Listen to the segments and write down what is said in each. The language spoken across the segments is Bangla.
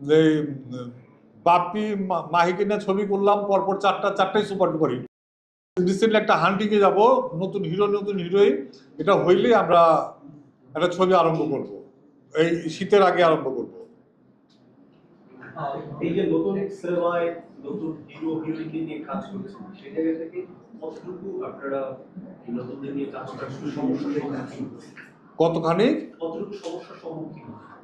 এই বাপ্পি মা- মাহিকে নিয়ে ছবি করলাম, পরপর চারটা, চারটাই সুপার ডুপার হিট রিসেন্টলি একটা হান্টিংয়ে যাব, নতুন হিরো নতুন হিরোইন এটা হইলেই আমরা একটা ছবি আরম্ভ করব। এই শীতের আগে আরম্ভ করব। এই যে নতুন সিনেমায় নতুন হিরো নিয়ে কাজ করছেন আপনারা নিয়ে কাজ করার সমস্যা কতখানি?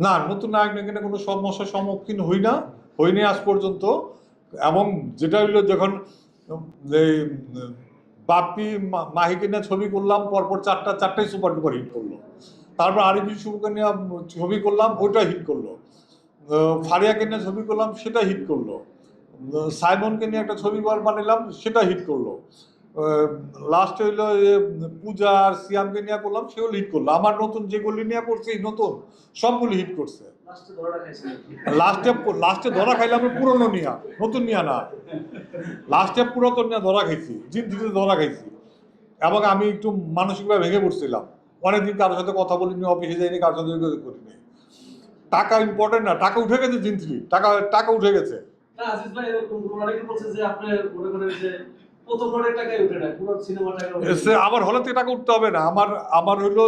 না নতুন নায়ক নায়িকা কোনো সমস্যার সম্মুখীন হই না হইনি আজ পর্যন্ত। এবং যেটা হইল যখন এই বাপ্পি মা- মাহিকে নিয়ে ছবি করলাম পরপর চারটা চারটাই সুপার ডুপার হিট করল। তারপর আরিফি শুভকে নিয়ে ছবি করলাম ওইটা হিট করল। ফারিয়াকে নিয়ে ছবি করলাম সেটা হিট করল। সাইমনকে নিয়ে একটা ছবি বানালাম সেটা হিট করল। লাস্ট হইল পূজা আর সিয়ামকে নিয়ে করলাম সেগুলো হিট করল। আমার নতুন যেগুলি নিয়ে করছি নতুন সবগুলি হিট করছে। লাস্টে লাস্টে ধরা খাইলাম আমি পুরনো নিয়া নতুন নিয়া না। লাস্টে পুরাতন নিয়ে ধরা খাইছি জিন জিতে ধরা খাইছি। এবং আমি একটু মানসিকভাবে ভেঙে পড়ছিলাম। অনেকদিন কারোর সাথে কথা বলিনি অফিসে যাইনি কারোর সাথে করিনি। টাকা ইম্পর্টেন্ট না টাকা উঠে গেছে জিন টাকা টাকা উঠে গেছে। না আজিজ ভাই এরকম অনেকে বলছে যে আপনি মনে করেন যে প্রথম উঠে না পুরো সিনেমা টাকা উঠতে হবে না। আমার আমার হইল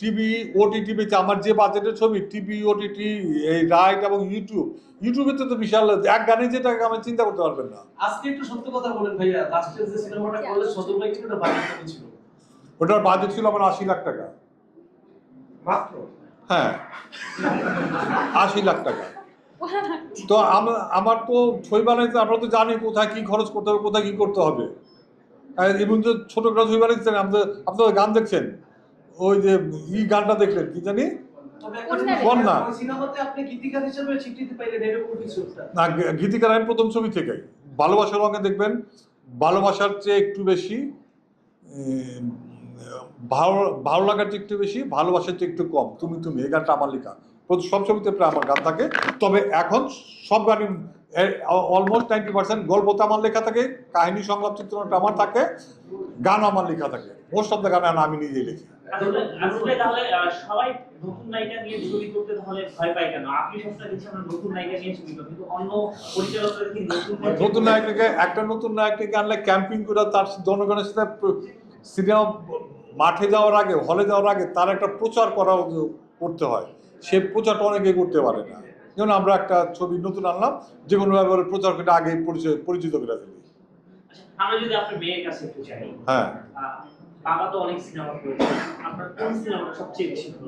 টিভি ওটিটি বেচে আমার যে বাজেটের ছবি টিভি ওটিটি এই রাইট এবং ইউটিউব ইউটিউবে তো তো বিশাল এক গানে যে টাকা আমি চিন্তা করতে পারবেন না। আজকে একটু সত্য কথা বলেন ভাইয়া লাস্টের যে সিনেমাটা করলে সদর ভাই কিন্তু বাজেট ছিল। ওটার বাজেট ছিল আমার আশি লাখ টাকা। মাত্র? হ্যাঁ। আশি লাখ টাকা। তো আম- আমার তো ছবি বানাইতে আমরা তো জানি কোথায় কি খরচ করতে হবে কোথায় কি করতে হবে। এবং যে ছোট করে ছবি বানাইছেন আপনাদের আপনারা গান দেখছেন। ওই যে ই গানটা দেখলেন কি জানি? বল না। ওই সিনেমাতে আপনি গীতিকার হিসেবে স্বীকৃতি পাইলেন এরকম কিছু একটা। না গীতিকার আমি প্রথম ছবি থেকে ভালোবাসার রঙে দেখবেন ভালোবাসার চেয়ে একটু বেশি ভালো ভালো লাগার চেয়ে একটু বেশি ভালোবাসার চেয়ে একটু কম। তুমি তুমি এই গানটা আমার লেখা। সব ছবিতে প্রায় আমার গান থাকে। তবে এখন সব গানই অলমোস্ট নাইনটি পার্সেন্ট গল্প তো আমার লেখা থাকে কাহিনী সংলাপ চিত্রনাট্য আমার থাকে গান আমার লেখা থাকে। মোস্ট অফ দ্য গান আমি নিজেই লিখি। সবাই নতুন নায়িকা নিয়ে ছবি করতে তাহলে ভয় পায় কেন? আপনি সবসময় দিচ্ছেন আমরা নতুন নায়িকা নিয়ে ছবি করব কিন্তু অন্য পরিচালকরা কি নতুন নতুন নায়ককে একটা নতুন নায়ককে আনলে ক্যাম্পিং করে তার জনগণের সাথে সিনেমা মাঠে যাওয়ার আগে হলে যাওয়ার আগে তার একটা প্রচার করা করতে হয়। সে প্রচারটা অনেকে করতে পারে না। যেমন আমরা একটা ছবি নতুন আনলাম যে কোনো ব্যাপারে প্রচার করে আগে পরিচয় পরিচিত করে ফেলি। আচ্ছা, আমরা যদি আপনার মেয়ের কাছে একটু হ্যাঁ। বাবা তো অনেক সিনেমা করেছে আপনার কোন সিনেমাটা সবচেয়ে বেশি ভালো?